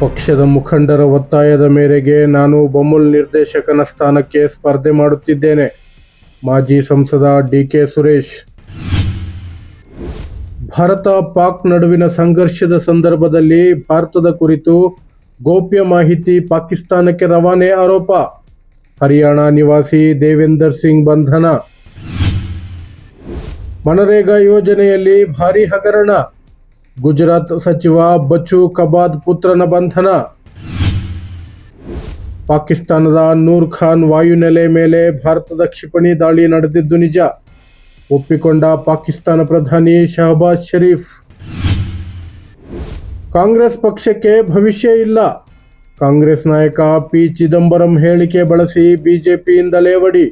ಪಕ್ಷದ ಮುಖಂಡರ ಒತ್ತಾಯದ ಮೇರೆಗೆ ನಾನು ಬಮುಲ್ ನಿರ್ದೇಶಕನ ಸ್ಥಾನಕ್ಕೆ ಸ್ಪರ್ಧೆ ಮಾಡುತ್ತಿದ್ದೇನೆ. ಮಾಜಿ ಸಂಸದ ಡಿ ಕೆ ಸುರೇಶ್. ಭಾರತ ಪಾಕ್ ನಡುವಿನ ಸಂಘರ್ಷದ ಸಂದರ್ಭದಲ್ಲಿ ಭಾರತದ ಕುರಿತು ಗೋಪ್ಯ ಮಾಹಿತಿ ಪಾಕಿಸ್ತಾನಕ್ಕೆ ರವಾನೆ ಆರೋಪ. ಹರಿಯಾಣ ನಿವಾಸಿ ದೇವೇಂದರ್ ಸಿಂಗ್ ಬಂಧನ. ಮನರೇಗಾ ಯೋಜನೆಯಲ್ಲಿ ಭಾರೀ ಹಗರಣ. ಗುಜರಾತ್ ಸಚಿವ ಬಚ್ಚು ಕಬಾದ್ ಪುತ್ರನ ಬಂಧನ. ಪಾಕಿಸ್ತಾನದ ನೂರ್ ಖಾನ್ ವಾಯುನೆಲೆ ಮೇಲೆ ಭಾರತದ ಕ್ಷಿಪಣಿ ದಾಳಿ ನಡೆದಿದ್ದು ನಿಜ. ಒಪ್ಪಿಕೊಂಡ ಪಾಕಿಸ್ತಾನ ಪ್ರಧಾನಿ ಶಹಬಾಜ್ ಶರೀಫ್. ಕಾಂಗ್ರೆಸ್ ಪಕ್ಷಕ್ಕೆ ಭವಿಷ್ಯ ಇಲ್ಲ. ಕಾಂಗ್ರೆಸ್ ನಾಯಕ ಪಿ ಚಿದಂಬರಂ ಹೇಳಿಕೆ ಬಳಸಿ ಬಿಜೆಪಿಯಿಂದ ಲೇವಡಿ